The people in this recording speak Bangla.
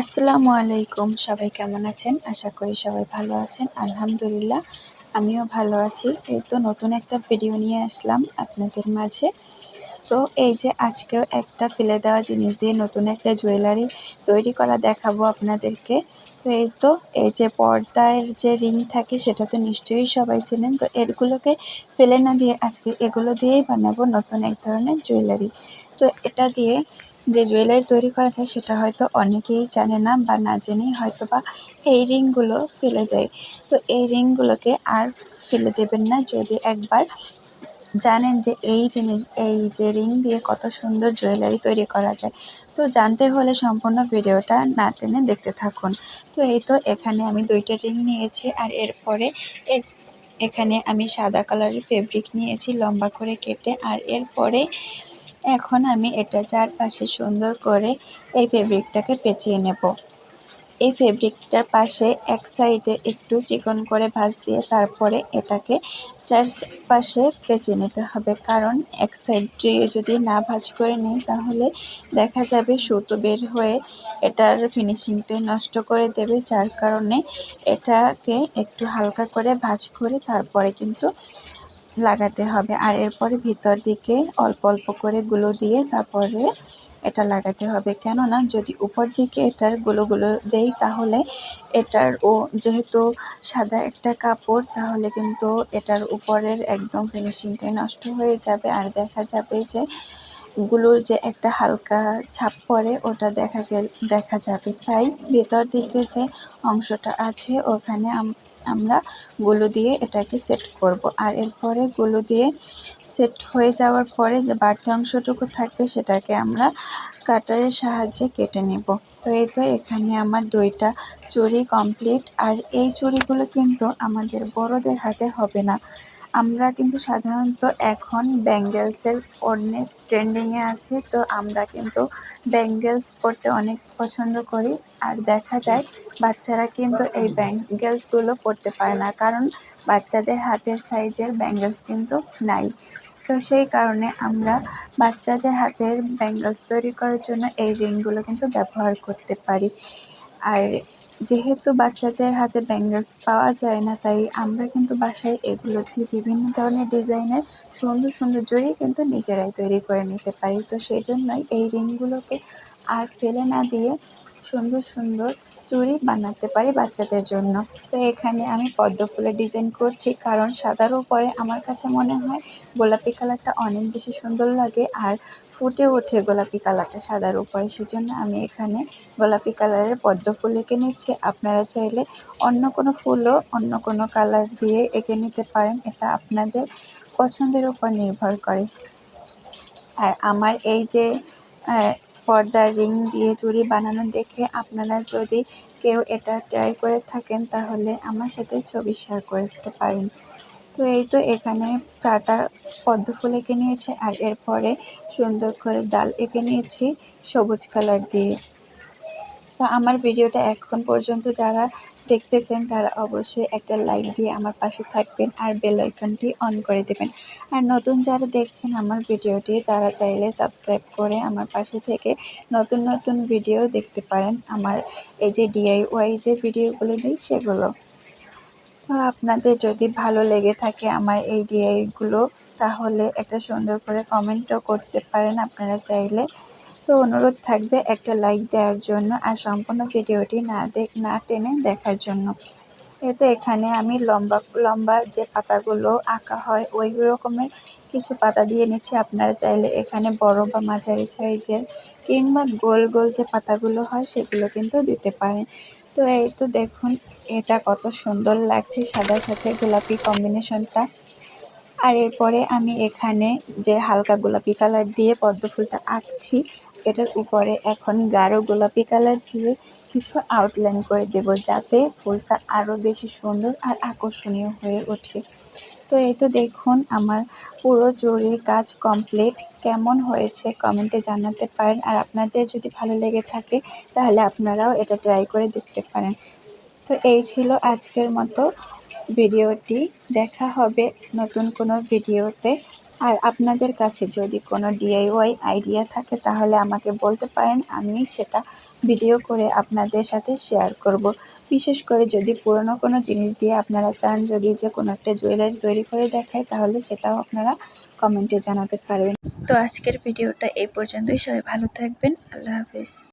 আসসালামু আলাইকুম, সবাই কেমন আছেন? আশা করি সবাই ভালো আছেন। আলহামদুলিল্লাহ, আমিও ভালো আছি। এই তো নতুন একটা ভিডিও নিয়ে আসলাম আপনাদের মাঝে। তো এই যে আজকেও একটা ফেলে দেওয়া জিনিস দিয়ে নতুন একটা জুয়েলারি তৈরি করা দেখাবো আপনাদেরকে। তো এই তো, এই যে পর্দার যে রিং থাকে, সেটা তো নিশ্চয়ই সবাই চেনেন। তো এরগুলোকে ফেলে না দিয়ে আজকে এগুলো দিয়েই বানাবো নতুন এক ধরনের জুয়েলারি তো এটা দিয়ে যে জুয়েলারি তৈরি করা যায় সেটা হয়তো অনেকেই জানে না বা না জেনেই হয়তো বা এই রিংগুলো ফেলে দেয়। তো এই রিংগুলোকে আর ফেলে দেবেন না যদি একবার জানেন যে এই জিনিস, এই যে রিং দিয়ে কত সুন্দর জুয়েলারি তৈরি করা যায়। তো জানতে হলে সম্পূর্ণ ভিডিওটা না টেনে দেখতে থাকুন। তো এই তো এখানে আমি দুইটা রিং নিয়েছি আর এরপরে এখানে আমি সাদা কালারের ফেব্রিক নিয়েছি লম্বা করে কেটে আর এরপরে এখন আমি এটা চারপাশে সুন্দর করে এই ফেব্রিকটাকে পেঁচিয়ে নেব। এই ফেব্রিকটার পাশে এক সাইডে একটু চিকন করে ভাঁজ দিয়ে তারপরে এটাকে চারপাশে পেঁচে নিতে হবে। কারণ এক সাইড দিয়ে যদি না ভাঁজ করে নিই, তাহলে দেখা যাবে সুতো বের হয়ে এটার ফিনিশিংটা নষ্ট করে দেবে, যার কারণে এটাকে একটু হালকা করে ভাঁজ করে তারপরে কিন্তু লাগাতে হবে। আর এরপরে ভিতর দিকে অল্প অল্প করে গুলো দিয়ে তারপরে এটা লাগাতে হবে। কেননা যদি উপর দিকে এটার গুলোগুলো দেই তাহলে এটার ও যেহেতু সাদা একটা কাপড়, তাহলে কিন্তু এটার উপরের একদম ফিনিশিংটাই নষ্ট হয়ে যাবে। আর দেখা যাবে যে গুলোর যে একটা হালকা ছাপ পড়ে, ওটা দেখা গেল, দেখা যাবে। তাই ভেতর দিকে যে অংশটা আছে, ওখানে আমরা গুলো দিয়ে এটাকে সেট করব। আর এরপরে গুলো দিয়ে সেট হয়ে যাওয়ার পরে যে বাড়তি অংশটুকু থাকবে সেটাকে আমরা কাটারের সাহায্যে কেটে নেব। তো এই তো এখানে আমার দুইটা চুরি কমপ্লিট আর এই চুরিগুলো কিন্তু আমাদের বড়দের হাতে হবে না। আমরা কিন্তু সাধারণত এখন ব্যাঙ্গেলসের অনেক ট্রেন্ডিংয়ে আছে, তো আমরা কিন্তু ব্যাঙ্গেলস পরতে অনেক পছন্দ করি। আর দেখা যায়, বাচ্চারা কিন্তু এই ব্যাঙ্গেলসগুলো পরতে পারে না, কারণ বাচ্চাদের হাতের সাইজের ব্যাঙ্গেলস কিন্তু নাই। তো সেই কারণে আমরা বাচ্চাদের হাতের ব্যাঙ্গেলস তৈরি করার জন্য এই রিংগুলো কিন্তু ব্যবহার করতে পারি। আর যেহেতু বাচ্চাদের হাতে ব্যাঙ্গেলস পাওয়া যায় না, তাই আমরা কিন্তু বাসায় এগুলো দিয়ে বিভিন্ন ধরনের ডিজাইনের সুন্দর সুন্দর জড়ি কিন্তু নিজেরাই তৈরি করে নিতে পারি। তো সেই জন্যই এই রিংগুলোকে আর ফেলে না দিয়ে সুন্দর সুন্দর চুড়ি বানাতে পারি বাচ্চাদের জন্য। তো এখানে আমি পদ্ম ফুলের ডিজাইন করছি কারণ সাদার উপরে আমার কাছে মনে হয় গোলাপি কালারটা অনেক বেশি সুন্দর লাগে আর ফুটে ওঠে গোলাপি কালারটা সাদার উপরে। সেজন্য আমি এখানে গোলাপি কালারের পদ্ম ফুল এঁকে নিচ্ছি। আপনারা চাইলে অন্য কোনো ফুলও অন্য কোনো কালার দিয়ে এঁকে নিতে পারেন। এটা আপনাদের পছন্দের উপর নির্ভর করে। আর আমার এই যে পর্দার রিং দিয়ে চুড়ি বানানো দেখে আপনারা যদি কেউ এটা ট্রাই করে থাকেন, তাহলে আমার সাথে ছবি শেয়ার করতে পারেন। তো এই তো এখানে চাটা পদ্ম ফুল এঁকে নিয়েছে আর এরপরে সুন্দর করে ডাল এঁকে নিয়েছি সবুজ কালার দিয়ে। তো আমার ভিডিওটা এখন পর্যন্ত যারা দেখতেছেন, তারা অবশ্যই একটা লাইক দিয়ে আমার পাশে থাকবেন আর বেল আইকনটি অন করে দেবেন। আর নতুন যারা দেখছেন আমার ভিডিওটি, তারা চাইলে সাবস্ক্রাইব করে আমার পাশে থেকে নতুন নতুন ভিডিও দেখতে পারেন। আমার এই যে ডিআইওয়াই যে ভিডিওগুলো দিই সেগুলো। আপনাদের যদি ভালো লেগে থাকে আমার এই ডিআইগুলো তাহলে একটা সুন্দর করে কমেন্টও করতে পারেন। আপনারা চাইলে তো অনুরোধ থাকবে একটা লাইক দেওয়ার জন্য আর সম্পূর্ণ ভিডিওটি না দেখ না টেনে দেখার জন্য। এতে এখানে আমি লম্বা লম্বা যে পাতাগুলো আঁকা হয়, ওই রকমের কিছু পাতা দিয়ে নিচ্ছি। আপনারা চাইলে এখানে বড় বা মাঝারি সাইজের কিংবা গোল গোল যে পাতাগুলো হয়, সেগুলো কিন্তু দিতে পারেন। তো এই তো দেখুন, এটা কত সুন্দর লাগছে সাদার সাথে গোলাপি কম্বিনেশনটা আর এরপরে আমি এখানে যে হালকা গোলাপি কালার দিয়ে পদ্ম ফুলটা আঁকছি এটার উপরে এখন গাঢ় গোলাপি কালার দিয়ে কিছু আউটলাইন করে দেব যাতে ফুলটা আরও বেশি সুন্দর আর আকর্ষণীয় হয়ে ওঠে। তো এই তো দেখুন আমার পুরো জরির কাজ কমপ্লিট কেমন হয়েছে কমেন্টে জানাতে পারেন। আর আপনাদের যদি ভালো লেগে থাকে, তাহলে আপনারাও এটা ট্রাই করে দেখতে পারেন। তো এই ছিল আজকের মতো ভিডিওটি দেখা হবে নতুন কোনো ভিডিওতে আর আপনাদের কাছে যদি কোনো ডিআইওয়াই আইডিয়া থাকে, তাহলে আমাকে বলতে পারেন, আমি সেটা ভিডিও করে আপনাদের সাথে শেয়ার করব। বিশেষ করে যদি পুরনো কোনো জিনিস দিয়ে আপনারা চান, যদি যে কোনো একটা জুয়েলারি তৈরি করে দেখায়, তাহলে সেটাও আপনারা কমেন্টে জানাতে পারবেন। তো আজকের ভিডিওটা এই পর্যন্তই। সবাই ভালো থাকবেন। আল্লাহ হাফিজ।